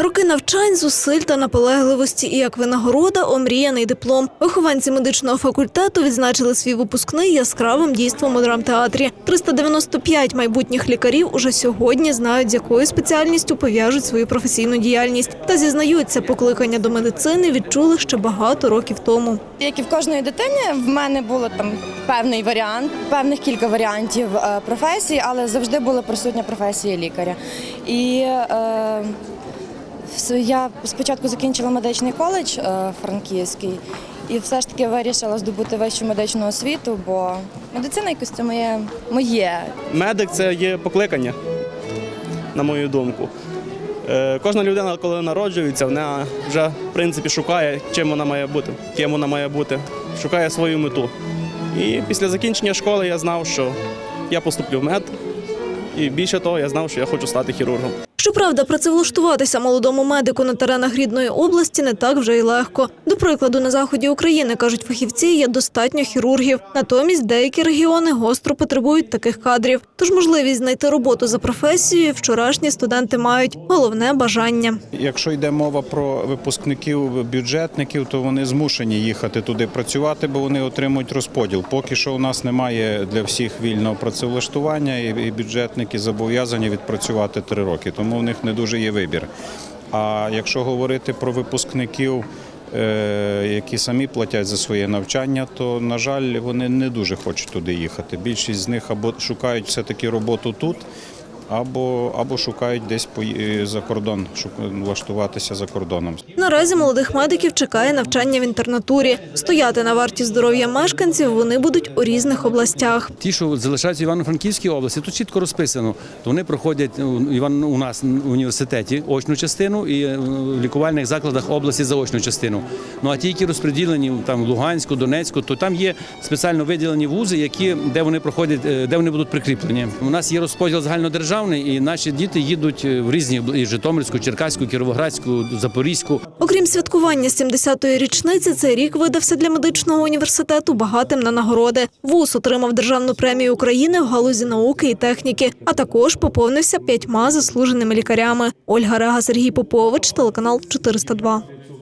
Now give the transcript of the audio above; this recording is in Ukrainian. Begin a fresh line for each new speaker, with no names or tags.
Роки навчань, зусиль та наполегливості і як винагорода омріяний диплом. Вихованці медичного факультету відзначили свій випускний яскравим дійством у драмтеатрі. 395 майбутніх лікарів уже сьогодні знають, з якою спеціальністю пов'яжуть свою професійну діяльність. Та зізнаються, покликання до медицини відчули ще багато років тому.
Як і в кожної дитини, в мене було там певний варіант, певних кілька варіантів е, професій, але завжди була присутня професія лікаря. І е, я спочатку закінчила медичний коледж е, франківський, і все ж таки вирішила здобути вищу медичну освіту, бо медицина якось це моє, моє
Медик це є покликання, на мою думку. Е, Кожна людина, коли народжується, вона вже в принципі шукає, чим вона має бути, ким вона має бути, шукає свою мету. І після закінчення школи я знав, що я поступлю в мед, і більше того, я знав, що я хочу стати хірургом.
Щоправда, працевлаштуватися молодому медику на теренах рідної області не так вже й легко. До прикладу, на заході України кажуть фахівці, є достатньо хірургів. Натомість деякі регіони гостро потребують таких кадрів. Тож можливість знайти роботу за професією вчорашні студенти мають головне бажання.
Якщо йде мова про випускників бюджетників, то вони змушені їхати туди працювати, бо вони отримують розподіл. Поки що у нас немає для всіх вільного працевлаштування, і бюджетники зобов'язані відпрацювати три роки, тому в них не дуже є вибір. А якщо говорити про випускників, е, які самі платять за своє навчання, то на жаль, вони не дуже хочуть туди їхати. Більшість з них або шукають все-таки роботу тут. Або, або шукають десь пої- за кордон, влаштуватися за кордоном.
Наразі молодих медиків чекає навчання в інтернатурі. Стояти на варті здоров'я мешканців вони будуть у різних областях.
Ті, що залишаються в Івано-Франківській області, тут чітко розписано. То вони проходять у Іван у нас в університеті очну частину і е, в лікувальних закладах області заочну частину. Ну а ті, які розподілені там в Луганську, Донецьку, то там є спеціально виділені вузи, які де вони проходять, е, де вони будуть прикріплені. У нас є розподіл загальнодержавний, і наші діти їдуть е, в різні і Житомирську, Черкаську, Кіровоградську, Запорізьку.
Окрім святкування 70-ї річниці, цей рік видався для медичного університету багатим на нагороди. ВУЗ отримав державну премію України в галузі науки і техніки, а також поповнився п'ятьма заслуженими лікарями. Ольга Рега, Сергій Попович, телеканал 402.